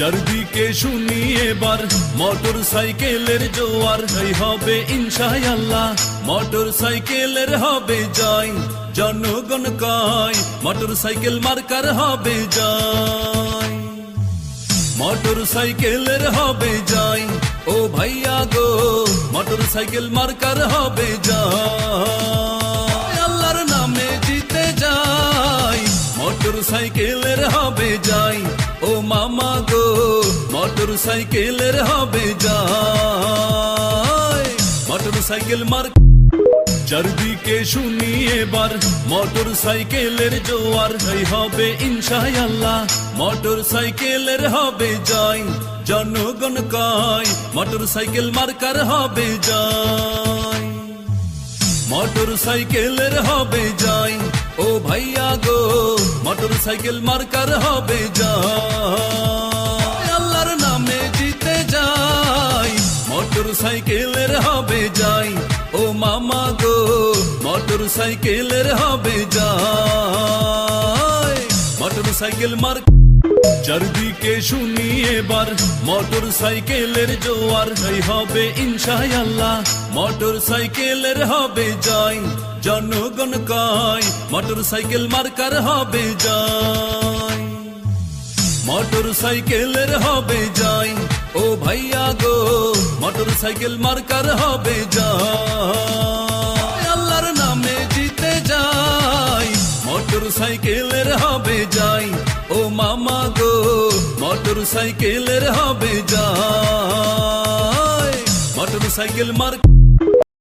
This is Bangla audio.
চারদিকে শুনি এবার মোটর সাইকেলের জোয়ার, এই হবে ইনশাই আল্লাহ মোটর সাইকেলের হবে জয়, জনগণ কয় মোটর সাইকেল মার্কার হবে জয়। মোটর সাইকেলের হবে জয়, ও ভাইয়া গো মোটর সাইকেল মার্কার হবে জয়। সাইকেলের হবে যাই। ও মামা গো মোটর সাইকেলের হবে যাই। মোটর সাইকেল মার চারদিকে শুনি এবার মোটর সাইকেলের জোয়ার। হবে ইনশাই আল্লাহ মোটর সাইকেলের হবে জয় জনগণ কয় মোটর সাইকেল মার্কার হবে জয় মোটর সাইকেলের হবে যাই। ও ভাইয়া গো, মোটর সাইকেল মার্কার হবে যা আল্লাহর নামে জিতে যাই মোটর সাইকেলের হবে যাই ও মামা গো, মোটর সাইকেলের হবে যাই মোটর সাইকেল মার চারদিকে শুনি এবার, মোটর সাইকেলের জোয়ার হবে ইনশাই আল্লাহ মোটর সাইকেলের হবে জয়। জনগণ কয়, মোটর সাইকেল মার্কার হবে জয়। মোটর সাইকেলের হবে জয়। ও ভাইয়া গো, মোটর সাইকেল মার্কার হবে জয়। আল্লাহর নামে জিতে যাই মোটর সাইকেলের হবে যাই ও মামা গো, মোটর সাইকেলের হবে যাই মোটর সাইকেল মার্ক